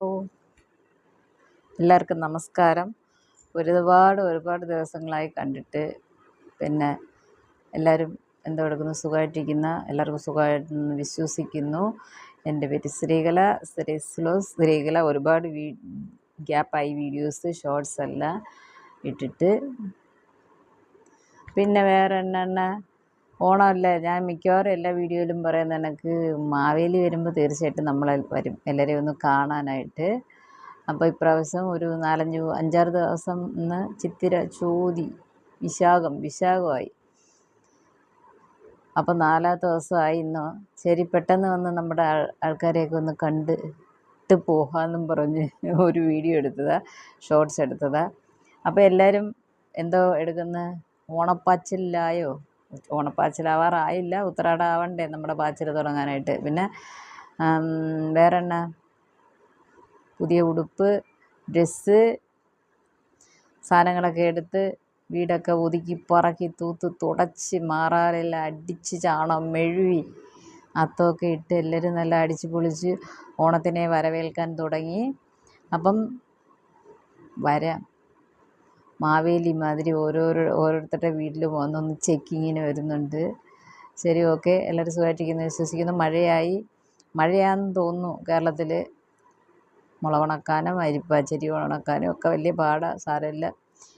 ഓ. എല്ലാവർക്കും നമസ്കാരം. ഒരുപാട് ഒരുപാട് ദിവസങ്ങളായി കണ്ടിട്ട് പിന്നെ എല്ലാവരും എന്തോ എടുക്കുന്നു സുഖമായിട്ടിരിക്കുന്ന. എല്ലാവർക്കും സുഖമായിട്ടെന്ന് വിശ്വസിക്കുന്നു. എന്റെ പേര് ശ്രീകല ശ്രീസ്ലോ ശ്രീകല. ഒരുപാട് വീ ഗ്യാപ്പായി വീഡിയോസ് ഷോർട്സ് എല്ലാം ഇട്ടിട്ട്. പിന്നെ വേറെ എന്നാ ഓണമല്ലേ? ഞാൻ മിക്കവാറും എല്ലാ വീഡിയോയിലും പറയുന്നത് കണക്ക് മാവേലി വരുമ്പോൾ തീർച്ചയായിട്ടും നമ്മൾ വരും. എല്ലാവരെയും ഒന്ന് കാണാനായിട്ട്. അപ്പോൾ ഇപ്രാവശ്യം ഒരു നാലഞ്ച് അഞ്ചാറ് ദിവസം ഇന്ന് ചിത്തിര ചോതി വിശാഖം വിശാഖമായി. അപ്പോൾ നാലാമത്തെ ദിവസമായി ഇന്ന്. ശരി പെട്ടെന്ന് വന്ന് നമ്മുടെ ആൾ ആൾക്കാരെയൊക്കെ ഒന്ന് കണ്ട് ഇട്ട് പോകാമെന്നും പറഞ്ഞ് ഒരു വീഡിയോ എടുത്തതാ ഷോർട്സ് എടുത്തതാ. അപ്പോൾ എല്ലാവരും എന്തോ എടുക്കുന്ന? ഓണപ്പാച്ചിലായോ? ഓണപ്പാച്ചിലാവാറായില്ല. ഉത്രാടാവണ്ടേ നമ്മുടെ പാച്ചിൽ തുടങ്ങാനായിട്ട്. പിന്നെ വേറെ എന്നാ പുതിയ ഉടുപ്പ് ഡ്രസ്സ് സാധനങ്ങളൊക്കെ എടുത്ത് വീടൊക്കെ ഒതുക്കി പറക്കി തൂത്ത് തുടച്ച് മാറാറെല്ലാം അടിച്ച് ചാണം മെഴുകി അത്തമൊക്കെ ഇട്ട് എല്ലാവരും നല്ല അടിച്ച് പൊളിച്ച് ഓണത്തിനെ വരവേൽക്കാൻ തുടങ്ങി. അപ്പം വരാം മാവേലി മാതിരി ഓരോരോ ഓരോരുത്തരുടെ വീട്ടിലും ഒന്നൊന്ന് ചെക്കിങ്ങിന് വരുന്നുണ്ട്. ശരി ഓക്കെ. എല്ലാവരും സുഖമായിട്ടിരിക്കുന്നു. വിശ്വസിക്കുന്നു. മഴയായി. മഴയാണെന്ന് തോന്നുന്നു കേരളത്തിൽ മുളവണക്കാനും അരിപ്പാച്ചരി ഉണക്കാനും ഒക്കെ വലിയ പാടാണ് സാരമില്ല.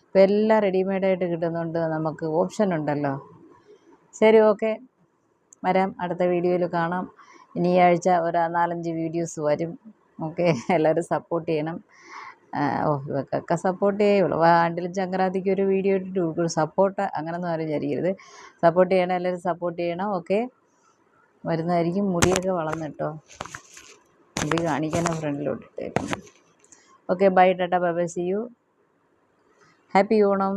ഇപ്പം എല്ലാം റെഡിമെയ്ഡായിട്ട് കിട്ടുന്നുണ്ട്. നമുക്ക് ഓപ്ഷൻ ഉണ്ടല്ലോ. ശരി ഓക്കെ. വരാം. അടുത്ത വീഡിയോയിൽ കാണാം. ഇനി ഈ ആഴ്ച ഒരു നാലഞ്ച് വീഡിയോസ് വരും. ഓക്കെ. എല്ലാവരും സപ്പോർട്ട് ചെയ്യണം. ഓ ഇവക്കൊക്കെ സപ്പോർട്ട് ചെയ്യുള്ളൂ ആണ്ടിലും ചങ്കരാതിക്ക് ഒരു വീഡിയോ ഇട്ടിട്ട് സപ്പോർട്ട് അങ്ങനൊന്നും ആരും വിചാരിക്കരുത് സപ്പോർട്ട് ചെയ്യണം എല്ലാവരും സപ്പോർട്ട് ചെയ്യണം ഓക്കെ വരുന്നതായിരിക്കും മുടിയൊക്കെ വളർന്നിട്ടോ മുടി കാണിക്കാനും ഫ്രണ്ടിലോട്ട് ഇട്ടേക്കുന്നു okay bye tata bye bye see you happy Onam.